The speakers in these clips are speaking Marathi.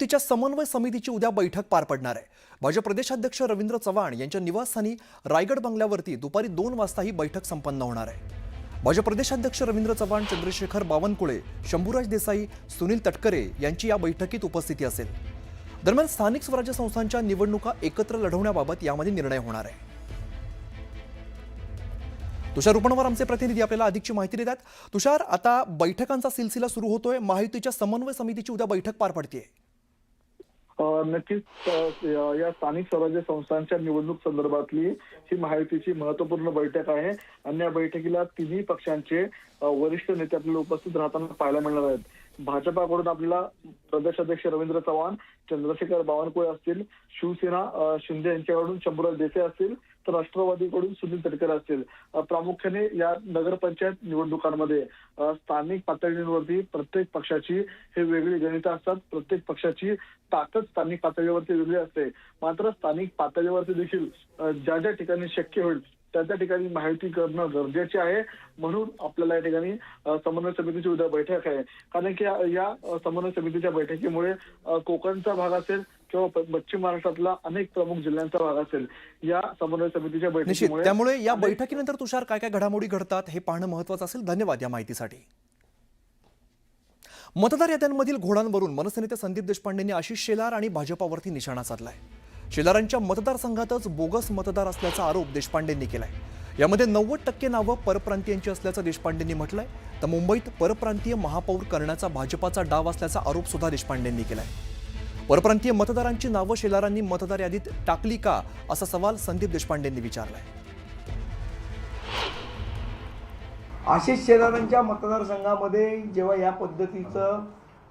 तिच्या समन्वय समितीची उद्या बैठक पार पडणार आहे. भाजप प्रदेशाध्यक्ष रवींद्र चव्हाण यांच्या निवासस्थानी रायगड बंगल्यावरती दुपारी दोन वाजता ही बैठक संपन्न होणार आहे. भाजप प्रदेशाध्यक्ष रवींद्र चव्हाण चंद्रशेखर बावनकुळे शंभूराज देसाई सुनील तटकरे यांची या बैठकीत उपस्थिती असेल. दरम्यान स्थानिक स्वराज्य संस्थांच्या निवडणुका एकत्र लढवण्याबाबत यामध्ये निर्णय होणार आहे. तुषार रुपणवर आमचे प्रतिनिधी आपल्याला अधिकची माहिती देतात. तुषार आता बैठकांचा सिलसिला सुरू होतोय. महायुतीच्या समन्वय समितीची उद्या बैठक पार पडतेय. नक्कीच या स्थानिक स्वराज्य संस्थांच्या निवडणूक संदर्भातली ही महायुतीची महत्त्वपूर्ण बैठक आहे. आणि या बैठकीला तिन्ही पक्षांचे वरिष्ठ नेते आपल्याला उपस्थित राहताना पाहायला मिळणार आहेत. भाजपाकडून आपल्याला प्रदेशाध्यक्ष रवींद्र चव्हाण चंद्रशेखर बावनकुळे असतील शिवसेना शिंदे यांच्याकडून शंभूराज देसाई असतील तर राष्ट्रवादीकडून सुनील तटकरे असतील. प्रामुख्याने या नगरपंचायत निवडणुकांमध्ये स्थानिक पातळीवरती प्रत्येक पक्षाची हे वेगळी गणित असतात. प्रत्येक पक्षाची ताकद स्थानिक पातळीवरती वेगळी असते. मात्र स्थानिक पातळीवरती देखील ज्या ज्या ठिकाणी शक्य होईल त्या त्या ठिकाणी माहिती करणं गरजेचे आहे. म्हणून आपल्याला या ठिकाणी समन्वय समितीची उद्या बैठक आहे. कारण की या- समन्वय समितीच्या बैठकीमुळे कोकणचा भाग असेल किंवा पश्चिम महाराष्ट्रातला अनेक प्रमुख जिल्ह्यांचा भाग असेल या समन्वय समितीच्या बैठकीमुळे त्यामुळे या बैठकीनंतर तुषार काय काय घडामोडी घडतात हे पाहणं महत्वाचं असेल. धन्यवाद या माहितीसाठी. मतदार याद्यांमधील घोडांवरून मनसेनेते संदीप देशपांडेंनी आशिष शेलार आणि भाजपावरती निशाणा साधलाय. शेलारांच्या मतदारसंघातच बोगस मतदार असल्याचा आरोप देशपांडेंनी केलाय. यामध्ये नव्वद टक्के नावं परप्रांतीयांची असल्याचं देशपांडेंनी म्हटलंय. तर मुंबईत परप्रांतीय महापौर करण्याचा भाजपाचा डाव असल्याचा आरोप सुद्धा देशपांडेंनी केलाय. परप्रांतीय मतदारांची नावं शेलारांनी मतदार यादीत टाकली का असा सवाल संदीप देशपांडेंनी विचारलाय. आशिष शेलारांच्या मतदारसंघामध्ये जेव्हा या पद्धतीचं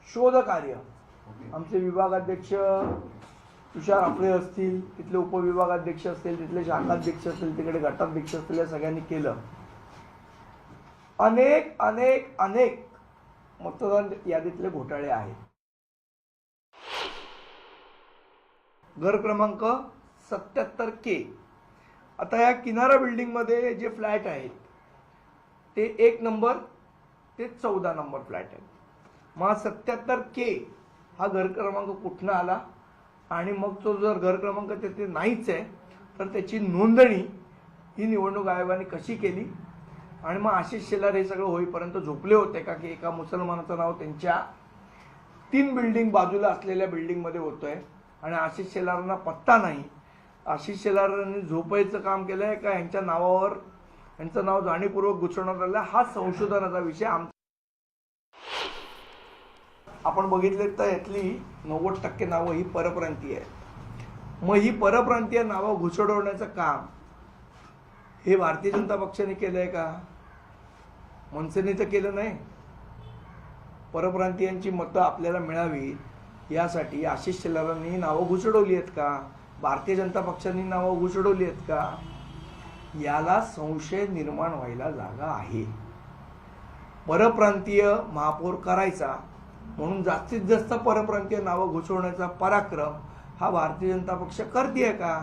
शोधकार्य आमचे विभागाध्यक्ष तुषार आपले असतील तिथले उपविभागाध्यक्ष असतील तिथले शाखाध्यक्ष असतील तिकडे गटाध्यक्ष असतील या सगळ्यांनी केलं. अनेक अनेक अनेक मतदान यादीतले घोटाळे आहेत. घर क्रमांक सत्याहत्तर के आता या किनारा बिल्डिंगमध्ये जे फ्लॅट आहेत ते एक नंबर ते चौदा नंबर फ्लॅट आहे मग सत्याहत्तर के हा घर क्रमांक कुठनं आला? आणि मग तो जर घर क्रमांक तिथे नाहीच आहे तर त्याची नोंदणी ही निवडणूक आयोगाने कशी केली? आणि मग आशिष शेलार हे सगळं होईपर्यंत झोपले होते का की एका मुसलमानाचं नाव त्यांच्या तीन बिल्डिंग बाजूला असलेल्या बिल्डिंगमध्ये होतंय आणि आशिष शेलारांना पत्ता नाही? आशिष शेलारांनी झोपायचं काम केलं आहे का? यांच्या नावावर यांचं नाव जाणीवपूर्वक गुचवण्यात आलं आहे? हा संशोधनाचा विषय आमचा आपण बघितले तर यातली नव्वद टक्के नावं ही परप्रांतीय आहेत. मग ही परप्रांतीय नावं घुसडवण्याचं काम हे भारतीय जनता पक्षाने केलं आहे का? मनसेने तर केलं नाही. परप्रांतीयांची मतं आपल्याला मिळावी यासाठी आशिष शेलारांनी नावं घुसडवली आहेत का? भारतीय जनता पक्षाने नावं घुसडवली आहेत का? याला संशय निर्माण व्हायला जागा आहे. परप्रांतीय महापौर करायचा म्हणून जास्तीत जास्त परप्रांतीय नावं घुसवण्याचा पराक्रम हा भारतीय जनता पक्ष करते का?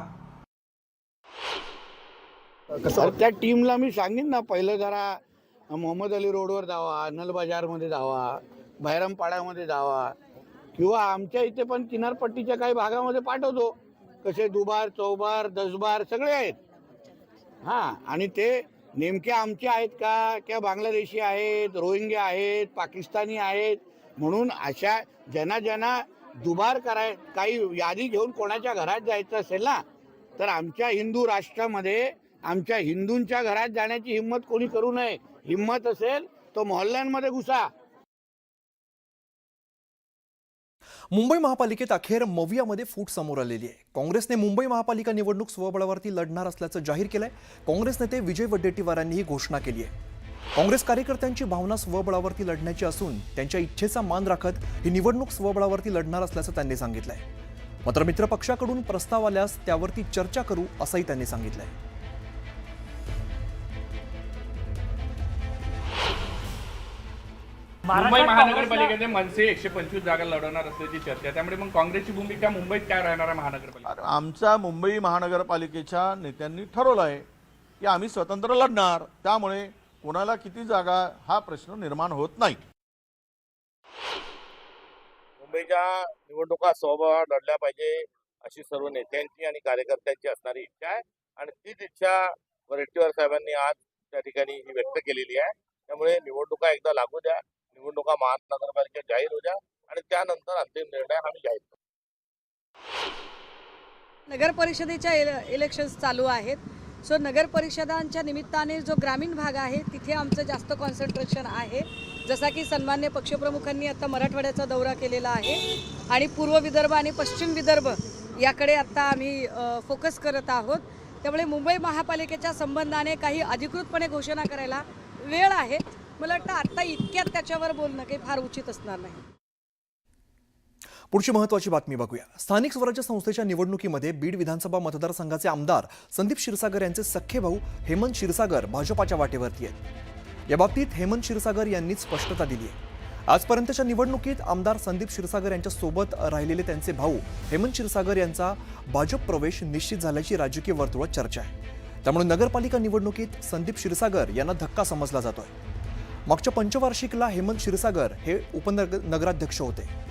तर त्या टीमला मी सांगेन ना पहिलं जरा मोहम्मद अली रोडवर जावा नल बाजारमध्ये जावा बहिरामपाड्यामध्ये जावा किंवा आमच्या इथे पण किनारपट्टीच्या काही भागामध्ये पाठवतो. कसे दुबार चौबार दसबार सगळे आहेत. हां आणि ते नेमके आमचे आहेत का? किंवा बांगलादेशी आहेत रोहिंग्या आहेत पाकिस्तानी आहेत म्हणून अशा ज्यांना ज्यांना दुबार कराय काही यादी घेऊन कोणाच्या घरात जायचं असेल ना तर आमच्या हिंदू राष्ट्रामध्ये आमच्या हिंदूंच्या घरात जाण्याची हिंमत कोणी करू नये. हिंमत असेल तो मोहल्ल्यांमध्ये घुसा. मुंबई महापालिकेत अखेर मवियामध्ये फूट समोर आलेली आहे. काँग्रेसने मुंबई महापालिका निवडणूक स्वबळावरती लढणार असल्याचं जाहीर केलंय. काँग्रेस नेते विजय वडेट्टीवारांनी ही घोषणा केली आहे. काँग्रेस कार्यकर्त्यांची भावना स्वबळावरती लढण्याची असून त्यांच्या इच्छेचा मान राखत ही निवडणूक स्वबळावरती लढणार असल्याचं त्यांनी सांगितलंय. मात्र मित्रपक्षाकडून प्रस्ताव आल्यास त्यावरती चर्चा करू असंही त्यांनी सांगितलंय. मुंबई महानगरपालिकेने मनसे एकशे पंचवीस जागा लढवणार असल्याची चर्चा. आहे. त्यामुळे मग काँग्रेसची भूमिका मुंबईत काय राहणार आहे महानगरपालिका अरे, आमच्या मुंबई महानगरपालिकेच्या नेत्यांनी ठरवलं आहे की आम्ही स्वतंत्र लढणार. त्यामुळे कोणाला किती जागा हा प्रश्न निर्माण होत नाही. मुंबईच्या निवडणुका स्वबळ लढल्या पाहिजे अशी सर्व नेत्यांची आणि कार्यकर्त्यांची असणारी इच्छा आहे. आणि तीच इच्छा वडेट्टीवार साहेबांनी आज त्या ठिकाणी ही व्यक्त केलेली आहे. त्यामुळे निवडणुका एकदा लागू द्या निवडणुका महानगरपालिका जाहीर हो द्या आणि त्यानंतर अंतिम निर्णय आम्ही जाहीर करू. नगर परिषदेच्या इले- इलेक्शन्स चालू आहेत. सो नगर परिषदांच्या निमित्ताने जो ग्रामीण भाग आहे तिथे आमचं जास्त कॉन्सन्ट्रेशन आहे. जसा की सन्मान्य पक्षप्रमुखांनी आता मराठवाड्याचा दौरा केलेला आहे आणि पूर्व विदर्भ आणि पश्चिम विदर्भ याकडे आत्ता आम्ही फोकस करत आहोत. त्यामुळे मुंबई महापालिकेच्या संबंधाने काही अधिकृतपणे घोषणा करायला वेळ आहे. मला वाटतं आत्ता इतक्यात त्याच्यावर बोलणं काही फार उचित असणार नाही. पुढची महत्वाची बातमी बघूया. स्थानिक स्वराज्य संस्थेच्या निवडणुकीमध्ये बीड विधानसभा मतदारसंघाचे आमदार संदीप क्षीरसागर यांचे सख्खे भाऊ हेमंत क्षीरसागर भाजपाच्या वाटेवरती आहेत. या बाबतीत हेमंत क्षीरसागर यांनी स्पष्टता दिली आहे. आजपर्यंतच्या निवडणुकीत आमदार संदीप क्षीरसागर यांच्या सोबत राहिलेले त्यांचे भाऊ हेमंत क्षीरसागर यांचा भाजप प्रवेश निश्चित झाल्याची राजकीय वर्तुळात चर्चा आहे. त्यामुळे नगरपालिका निवडणुकीत संदीप क्षीरसागर यांना धक्का समजला जातोय. मागच्या पंचवार्षिकला हेमंत क्षीरसागर हे उपनगर नगराध्यक्ष होते.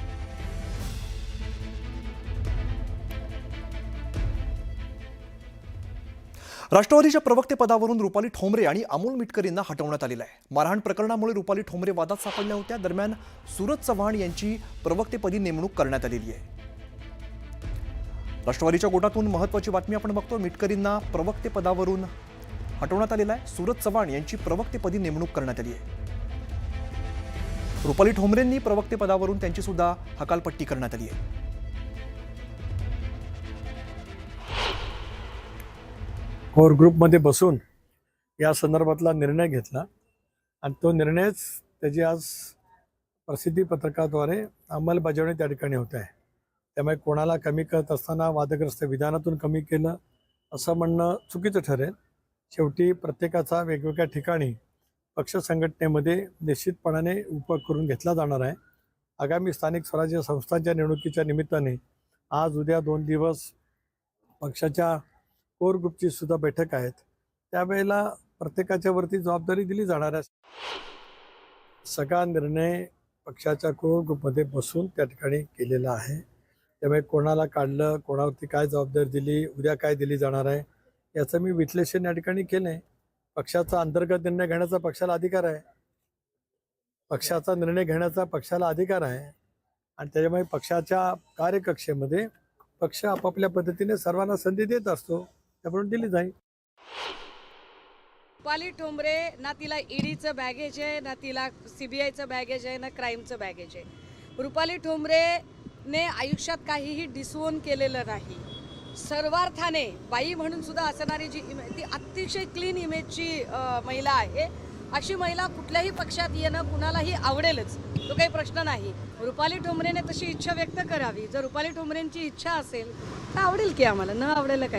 राष्ट्रवादीच्या प्रवक्तेपदावरून रुपाली ठोंबरे आणि अमोल मिटकरींना हटवण्यात आलेलं आहे. मारहाण प्रकरणामुळे रुपाली ठोंबरे वादात सापडल्या होत्या. दरम्यान सुरज चव्हाण यांची प्रवक्तेपदी नेमणूक करण्यात आलेली आहे. राष्ट्रवादीच्या गोटातून महत्वाची बातमी आपण बघतो. मिटकरींना प्रवक्तेपदावरून हटवण्यात आलेलं आहे. सुरज चव्हाण यांची प्रवक्तेपदी नेमणूक करण्यात आली आहे. रुपाली ठोंबरेंनी प्रवक्तेपदावरून त्यांची सुद्धा हकालपट्टी करण्यात आली आहे. कोर ग्रुपमध्ये बसून या संदर्भातला निर्णय घेतला. आणि तो निर्णयच त्याची आज प्रसिद्धी पत्रकाद्वारे अंमलबजावणी त्या ठिकाणी होत आहे. त्यामुळे कोणाला कमी करत असताना वादग्रस्त विधानातून कमी केलं असं म्हणणं चुकीचं ठरेल. शेवटी प्रत्येकाचा वेगवेगळ्या ठिकाणी पक्ष संघटनेमध्ये निश्चितपणाने उपयोग करून घेतला जाणार आहे. आगामी स्थानिक स्वराज्य संस्थांच्या निवडणुकीच्या निमित्ताने आज उद्या दोन दिवस पक्षाच्या कोर ग्रुपची सुद्धा बैठक आहेत. त्यावेळेला प्रत्येकाच्या वरती जबाबदारी दिली जाणार आहे. सगळा निर्णय पक्षाच्या कोर ग्रुपमध्ये बसून त्या ठिकाणी केलेला आहे. त्यामुळे कोणाला काढलं कोणावरती काय जबाबदारी दिली उद्या काय दिली जाणार आहे याचं मी विश्लेषण या ठिकाणी केलं आहे पक्षाचा अंतर्गत निर्णय घेण्याचा पक्षाला अधिकार आहे. पक्षाचा निर्णय घेण्याचा पक्षाला अधिकार आहे. आणि त्याच्यामुळे पक्षाच्या कार्यकक्षेमध्ये पक्ष आपापल्या पद्धतीने सर्वांना संधी देत असतो. त्याप्रमाणे दिली जाईल. रुपाली ठोंबरे ना तिला ईडीचं बॅगेज आहे ना तिला सीबीआयचं बॅगेज आहे ना क्राईमचं बॅगेज आहे. रुपाली ठोंबरेने आयुष्यात काहीही डिसवोन केलेलं नाही. सर्वार्थाने बाई म्हणून सुद्धा असणारी जी इमे ती अतिशय क्लीन इमेजची महिला आहे. अशी महिला कुठल्याही पक्षात येणं कुणालाही आवडेलच तो काही प्रश्न नाही. रुपाली ठोंबरेने तशी इच्छा व्यक्त करावी. जर रुपाली ठोंबरेंची इच्छा असेल तर आवडेल की आम्हाला. न आवडेल काय?